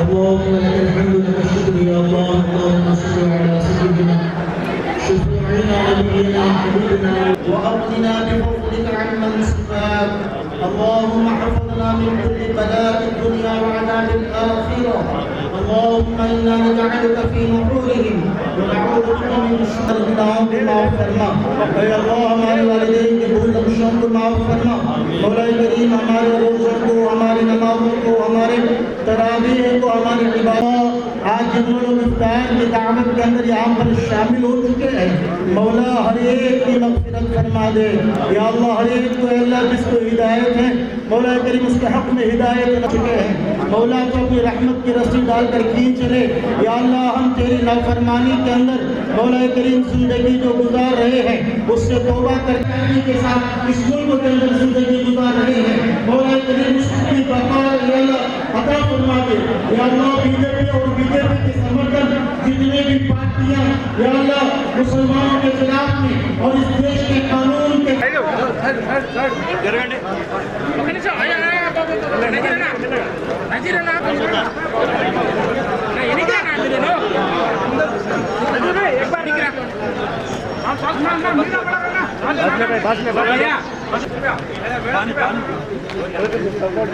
اللهم لك الحمد لك الشكر يا الله اللهم صل على سيدنا شفيعنا ونبينا حبيبنا وأغننا بفضلك عمن سواك اللهم احفظنا من كل بلاء الدنيا وعذاب الآخرة. اللهم إنا نجعلك في نحورهم ونعوذ بك من شر الدعوة معاف فرما. اے اللہ ہمارے والدین کی بھول بخشوں کو معاف فرما. مولا کریم ہمارے روزوں کو ہماری نمازوں کو ہمارے تراویح کو ہماری عبادت آج جن لوگ افطار کی دعوت کے اندر یہاں پر شامل ہو چکے ہیں۔ مولا ہر ایک کی مغفرت فرما دے۔ یا اللہ، ہر ایک کو اللہ، جس کو ہدایت ہے، مولا کریم اس کے حق میں ہدایت نہ چکے ہیں۔ مولا تو اپنی رحمت کی رسی ڈال کر کھینچ لے۔ یا اللہ، ہم تیری نافرمانی کے اندر مولا کریم زندگی جو گزار رہے ہیں، اس سے توبہ کر کے کے ساتھ اس ملک کے اندر زندگی گزار رہے ہیں۔ مولا کریم اس کی بقا یا اللہ عطا فرما دے۔ یا اللہ और बीजेपी के समर्थन जितने भी पार्टियां मुसलमानों के खिलाफ में और इस देश के कानून के सपोर्ट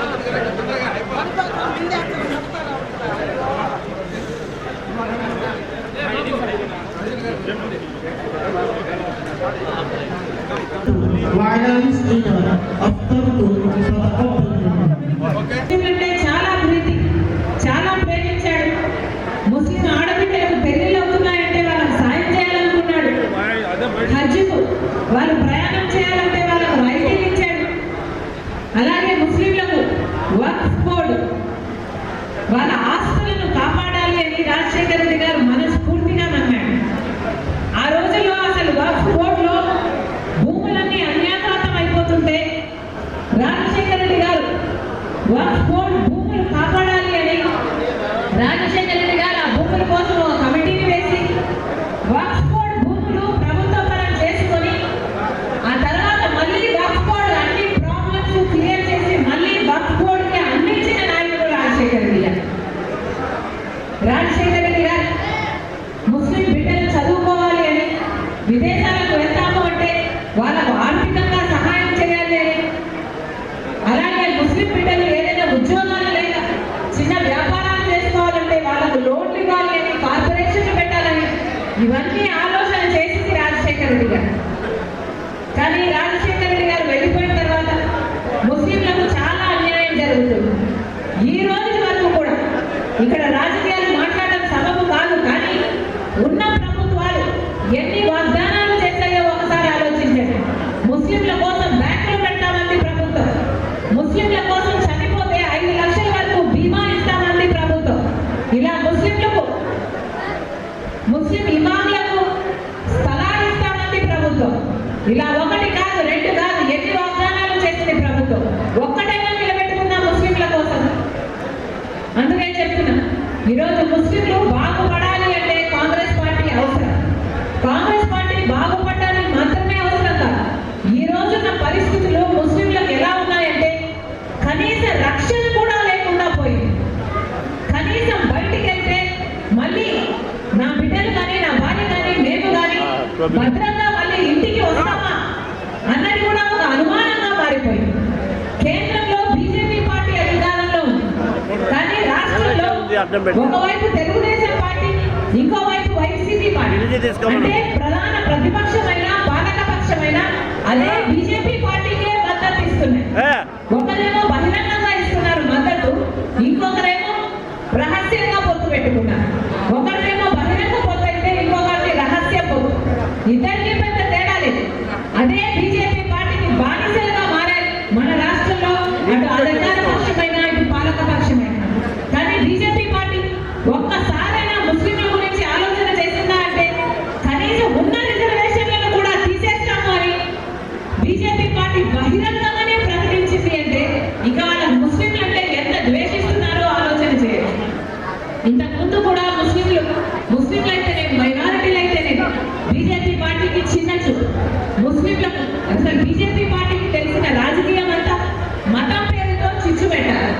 ముస్లిం బిడ్డలు ఏదైనా ఉద్యోగాలు లేక చిన్న వ్యాపారాలు చేసుకోవాలంటే వాళ్ళకు లోన్లు ఇవ్వాలి అని కార్పొరేషన్లు పెట్టాలని ఇవన్నీ ఆలోచన చేసింది రాజశేఖర రెడ్డి గారు. కానీ రాజశేఖర రెడ్డి గారు వెళ్ళిపోయిన తర్వాత ముస్లింలకు చాలా అన్యాయం జరుగుతుంది. ఈ రోజు వరకు కూడా ఇక్కడ రాజకీయాలు మాట్లాడడం సబబు కాదు కానీ ఉన్న ప్రభుత్వాలు ఎన్ని వాగ్దానాలు చేశాయో ఒకసారి ఆలోచించండి ముస్లింల కోసం బ్యాంకులు పెట్టామంది ప్రభుత్వం ముస్లింల కోసం చనిపోతే ఐదు లక్షల వరకు బీమా ఇస్తామంది ప్రభుత్వం ఇలా ముస్లింలకు ముస్లిం ఇమాములకు స్థలాలు ఇస్తామంది ప్రభుత్వం ఇలా ఒకటి కాదు రెండు కాదు ఎన్ని వాగ్దానాలు చేసింది ప్రభుత్వం. ఒక్కటైనా నిలబెట్టుకున్న ముస్లింల కోసం? అందుకే చెప్తున్నా ఈరోజు ముస్లింలు బాగుపడాలి అంటే కాంగ్రెస్ పార్టీ అవసరం. కాంగ్రెస్ పార్టీ బాగుపడడానికి మాత్రమే అవసరం కాదు. ఈ రోజున్న పరిస్థితులు ముస్లింలకు ఎలా ఉన్నాయంటే కనీస రక్షణ కూడా లేకుండా పోయింది. కనీసం బయటికి వెళ్తే మళ్ళీ నా బిడ్డలు కానీ నా భార్య కానీ మేము కానీ భద్రంగా మళ్ళీ ఇంటికి వస్తామా అన్నది కూడా ఒక అనుమానంగా మారిపోయింది కేంద్రంలో బీజేపీ పార్టీ అధికారంలో ఉంది కానీ అడ్డం పెట్టు. ఒకవైపు తెలుగుదేశం పార్టీ ఇంకోవైపు వైసీపీ పార్టీ. ఇది తీసుకోమను. అదే బీజేపీ పార్టీకే మద్దతు ఇస్తున్నాయి. ఏ. ఒకరేమో బహిరంగంగా ఇస్తున్నారు మద్దతు ఇంకొకరేమో రహస్యంగా పొత్తు పెట్టుకున్నారు. ఒకరినేమో బహిరంగ పొత్తు అయితే ఇంకొకరిని రహస్య పొత్తు పెద్ద తేడా లేదు అదే బీజేపీ పార్టీకి బానిసలుగా మారాయి మన రాష్ట్రంలో అటు అధికార పక్షమైన ఇటు పాలక పక్షమైన కానీ బీజేపీ పార్టీ ఒక్కసారైనా ముస్లింల గురించి ఆలోచన చేసిందా అంటే కనీసం ఉన్న రిజర్వేషన్లను కూడా తీసేస్తాము అని బీజేపీ పార్టీ బీజేపీ పార్టీకి చిన్న చూపు ముస్లింలకు అసలు బీజేపీ పార్టీకి తెలిసిన రాజకీయం అంతా మతం పేరుతో చిచ్చు పెట్టాలి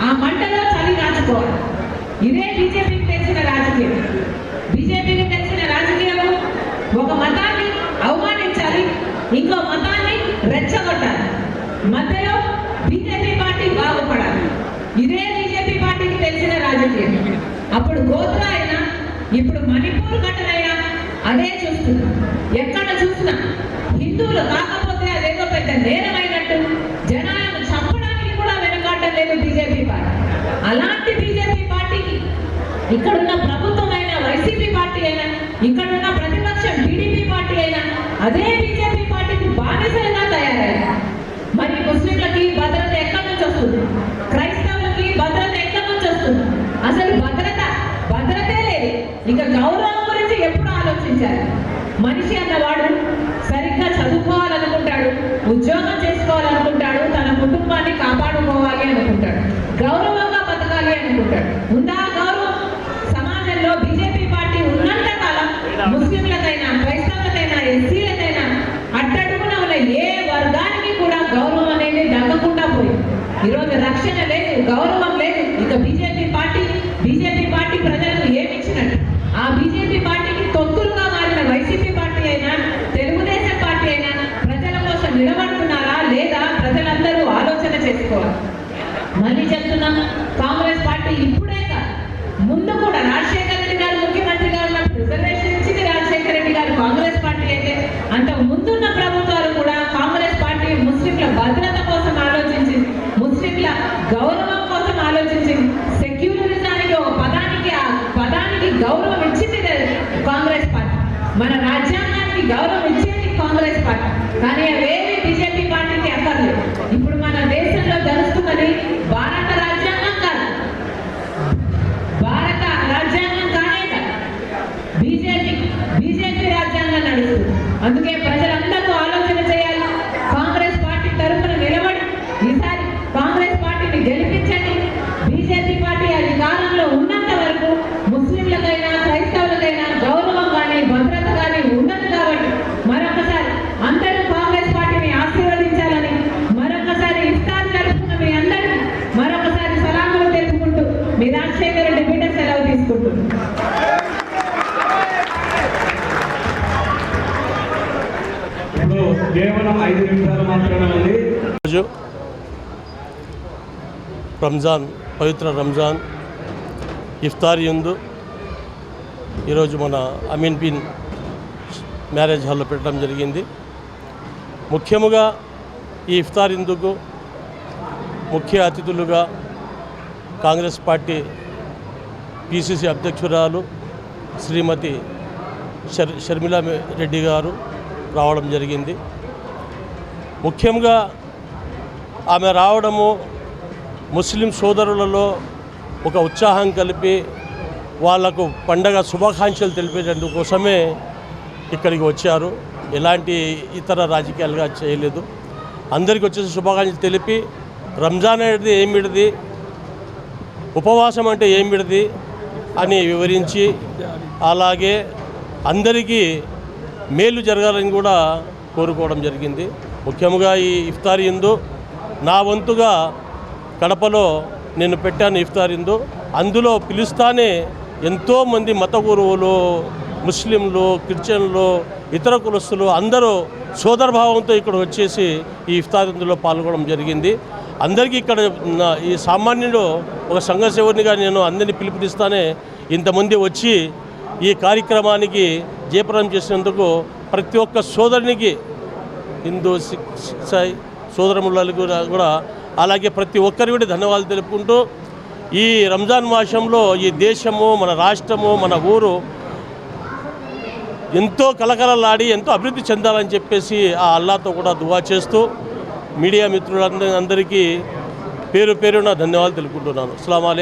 ఆ మంటలో చలి రాచుకోవాలి ఇదే బీజేపీకి తెలిసిన రాజకీయం బీజేపీకి తెలిసిన రాజకీయం ఒక మతాన్ని అవమానించాలి ఇంకో మతాన్ని రెచ్చగొట్టాలి మధ్యలో బీజేపీ పార్టీ బాగుపడాలి. ఇదే బీజేపీ పార్టీకి తెలిసిన రాజకీయం. అప్పుడు గోత్ర అయినా ఇప్పుడు మణిపూర్ ఘటనైనా అదే చూస్తున్నాం. ఎక్కడ చూసినా హిందువులు కాకపోతే అదేదో పెద్ద నేరమైనట్టు జనాలను చంపడానికి కూడా వెనుకాడడం లేదు బీజేపీ పార్టీ. అలాంటి బీజేపీ పార్టీకి ఇక్కడ ప్రభుత్వమైన వైసీపీ పార్టీ అయినా ఇక్కడున్న ప్రతిపక్షం టీడీపీ పార్టీ అయినా అదే బీజేపీ పార్టీకి బానిసలుగా తయారయ్యారు మరి ముస్లింలకి భద్రత ఎక్కడి నుంచి వస్తుంది క్రైస్తవులకి భద్రత ఎక్కడి నుంచి వస్తుంది అసలు భద్రత భద్రతే లేదు ఇంకా గౌరవం గురించి ఎప్పుడు ఆలోచించారు? మనిషి అన్నవాడు సరిగ్గా చదువుకోవాలనుకుంటాడు ఉద్యోగం చేసుకోవాలనుకుంటాడు తన కుటుంబాన్ని కాపాడుకోవాలి అనుకుంటాడు గౌరవంగా బతకాలి అనుకుంటాడు. ఉందా గౌరవం? సమాజంలో బీజేపీ పార్టీ ఉన్నంత కాలం ముస్లింలకైనా క్రైస్తవులకైనా ఎస్సీలకైనా అట్టడుగున ఉన్న ఏ వర్గానికి కూడా గౌరవం అనేది దక్కకుండా పోయింది. ఈరోజు రక్షణ లేదు గౌరవం లేదు ఇక బీజేపీ పార్టీ బీజేపీ పార్టీ ప్రజలకు ఏమిచ్చినట్టు ఆ బీజేపీ పార్టీకి తొత్తులుగా మారిన వైసీపీ పార్టీ అయినా తెలుగుదేశం పార్టీ అయినా ప్రజల కోసం నిలబడుతున్నారా లేదా ప్రజలందరూ ఆలోచన చేసుకోవాలి? మళ్ళీ చెప్తున్నాం కాంగ్రెస్ పార్టీ ఇప్పుడే కాదు. ముందు కూడా రాజశేఖర రెడ్డి గారు ముఖ్యమంత్రిగా ఉన్నప్పుడు రిజర్వేషన్ ఇచ్చింది రాజశేఖర రెడ్డి గారు కాంగ్రెస్ పార్టీ అయితే. అంత ముందున్న ప్రభుత్వాలు కూడా కాంగ్రెస్ పార్టీ ముస్లింల భద్రత కోసం ఆలోచించింది ముస్లింల గౌరవం కోసం ఆలోచించింది. సెక్యులరిజానికి ఒక పదానికి ఆ పదానికి గౌరవం ఇచ్చింది కాంగ్రెస్ పార్టీ. మన రాజ్యాంగానికి గౌరవం ఇచ్చేది కాంగ్రెస్ పార్టీ. కానీ అవే ఇప్పుడు మన దేశంలో జరుస్తున్నది భారత రాజ్యాంగం కాదు. భారత రాజ్యాంగం కానే కాదు. బీజేపీ బీజేపీ రాజ్యాంగం నడుస్తుంది. అందుకే ప్రజలందరూ ఆలోచన చేయాలి కాంగ్రెస్ పార్టీ తరఫున నిలబడి ఈసారి కాంగ్రెస్ పార్టీని గెలిపించండి బీజేపీ పార్టీ అధికారంలో ఉన్నంత వరకు ముస్లింలకైనా క్రైస్తవులకైనా గౌరవం కానీ భద్రత కానీ ఉండదు కాబట్టి మరొకసారి అందరూ కాంగ్రెస్ పార్టీని ఆశీర్వదించాలని మరొకసారి ఇఫ్తార్ జరుపుకున్న మీ అందరికీ మరొకసారి సలాములు తెలుపుకుంటూ మీ రాజశేఖర రెడ్డి బిడ్డ సెలవు తీసుకుంటున్నాను ఇప్పుడు కేవలం ఐదు నిమిషాలు మాత్రమే ఉంది రోజు రంజాన్ పవిత్ర రంజాన్ ఇఫ్తార్ ఎందు ఈరోజు మన అమీన్ బిన్ మ్యారేజ్ హాల్లో పెట్టడం జరిగింది. ముఖ్యముగా ఈ ఇఫ్తార్ ఇందుకు ముఖ్య అతిథులుగా కాంగ్రెస్ పార్టీ పిసిసి అధ్యక్షురాలు శ్రీమతి షర్ షర్మిలా రెడ్డి గారు రావడం జరిగింది. ముఖ్యంగా ఆమె రావడము ముస్లిం సోదరులలో ఒక ఉత్సాహం కలిపి వాళ్ళకు పండగ శుభాకాంక్షలు తెలిపేటందుకు కోసమే ఇక్కడికి వచ్చారు. ఎలాంటి ఇతర రాజకీయాలుగా చేయలేదు. అందరికీ వచ్చేసి శుభాకాంక్షలు తెలిపి రంజాన్ అనేది ఏమిటిది ఉపవాసం అంటే ఏమిటిది అని వివరించి అలాగే అందరికీ మేలు జరగాలని కూడా కోరుకోవడం జరిగింది. ముఖ్యంగా ఈ ఇఫ్తార్ ఇందు నా వంతుగా కడపలో నేను పెట్టాను ఇఫ్తార్ ఇందు. అందులో పిలుస్తానే ఎంతోమంది మత గురువులు ముస్లింలు క్రిస్టియన్లు ఇతర కులస్తులు అందరూ సోదరభావంతో ఇక్కడ వచ్చేసి ఈ ఇఫ్తార్ ఇందులో పాల్గొనడం జరిగింది. అందరికీ ఇక్కడ ఈ సామాన్యుడు ఒక సంఘ సేవకునిగా నేను అందరినీ పిలుపునిస్తానే ఇంతమంది వచ్చి ఈ కార్యక్రమానికి జయప్రదం చేసినందుకు ప్రతి ఒక్క సోదరునికి హిందూ సిక్ సాయి సోదరములకు కూడా కూడా అలాగే ప్రతి ఒక్కరికి కూడా ధన్యవాదాలు తెలుపుకుంటూ ఈ రంజాన్ మాసంలో ఈ దేశము మన రాష్ట్రము మన ఊరు ఎంతో కలకలలాడి ఎంతో అభివృద్ధి చెందాలని చెప్పేసి ఆ అల్లాతో కూడా దువా చేస్తూ మీడియా మిత్రులందరికీ పేరు పేరున ధన్యవాదాలు తెలుపుకుంటున్నాను. అస్సలం